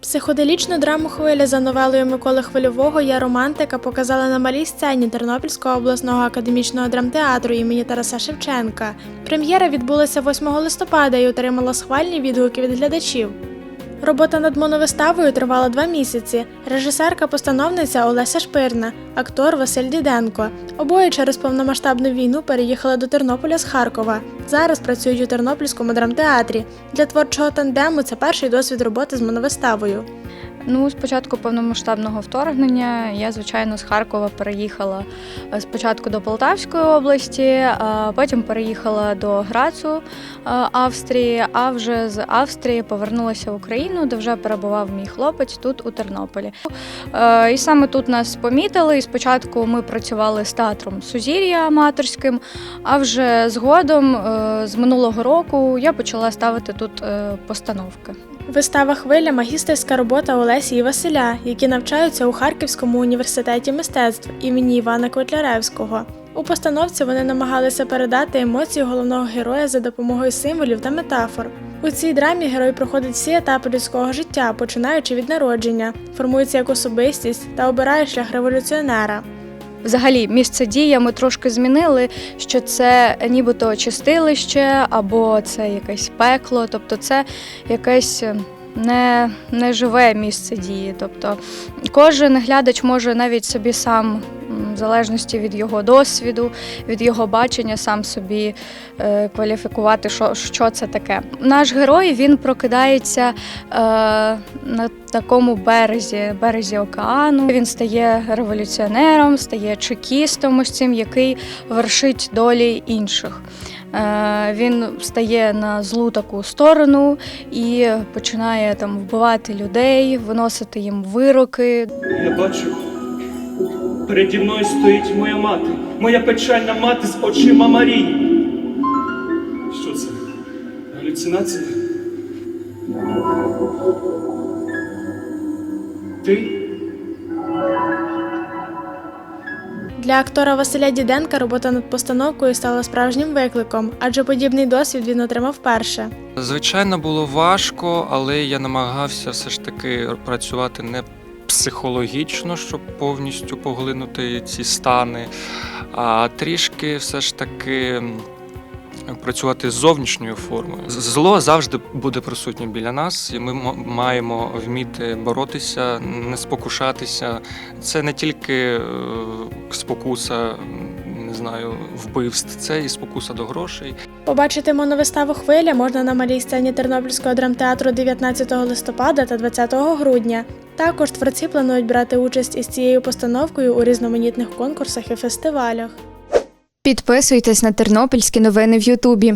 Психоделічну драму Хвиля за новелою Миколи Хвильового Я романтика показали на малій сцені Тернопільського обласного академічного драмтеатру імені Тараса Шевченка. Прем'єра відбулася 8 листопада і отримала схвальні відгуки від глядачів. Робота над моновиставою тривала два місяці. Режисерка-постановниця Олеся Шпирна, актор Василь Діденко. Обоє через повномасштабну війну переїхали до Тернополя з Харкова. Зараз працюють у Тернопільському драмтеатрі. Для творчого тандему це перший досвід роботи з моновиставою. Ну, з початку повномасштабного вторгнення я, звичайно, з Харкова переїхала е, спочатку до Полтавської області, а потім переїхала до Грацу е, Австрії, а вже з Австрії повернулася в Україну, де вже перебував мій хлопець тут у Тернополі. Е, І саме тут нас помітили. І спочатку ми працювали з театром Сузір'я аматорським, а вже згодом, е, з минулого року, я почала ставити тут е, постановки. Вистава Хвиля магістерська робота Олесі і Василя, які навчаються у Харківському університеті мистецтв імені Івана Котляревського. У постановці вони намагалися передати емоції головного героя за допомогою символів та метафор. У цій драмі герой проходить всі етапи людського життя, починаючи від народження, формується як особистість та обирає шлях революціонера. Взагалі, місце дії ми трошки змінили, що це нібито чистилище або це якесь пекло, тобто це якесь е, не, не живе місце дії. Тобто кожен глядач може навіть собі сам, в залежності від його досвіду, від його бачення, сам собі е, кваліфікувати, що, що це таке. Наш герой він прокидається е, на такому березі, березі океану. Він стає революціонером, стає чекістом, ось цим, який вершить долі інших. Е, Він стає на злу таку сторону і починає там вбивати людей, виносити їм вироки. Я бачу, переді мною стоїть моя мати, моя печальна мати з очима Марії. Що це? Галюцинація? Ти? Для актора Василя Діденка робота над постановкою стала справжнім викликом, адже подібний досвід він отримав вперше. Звичайно, було важко, але я намагався все ж таки працювати не психологічно, щоб повністю поглинути ці стани, а трішки все ж таки працювати з зовнішньою формою. Зло завжди буде присутнє біля нас, і ми маємо вміти боротися, не спокушатися. Це не тільки е, спокуса, не знаю, вбивств, це і спокуса до грошей. Побачити моновиставу Хвиля можна на малій сцені Тернопільського драмтеатру 19 листопада та 20 грудня. Також творці планують брати участь із цією постановкою у різноманітних конкурсах і фестивалях. Підписуйтесь на тернопільські новини в Ютубі.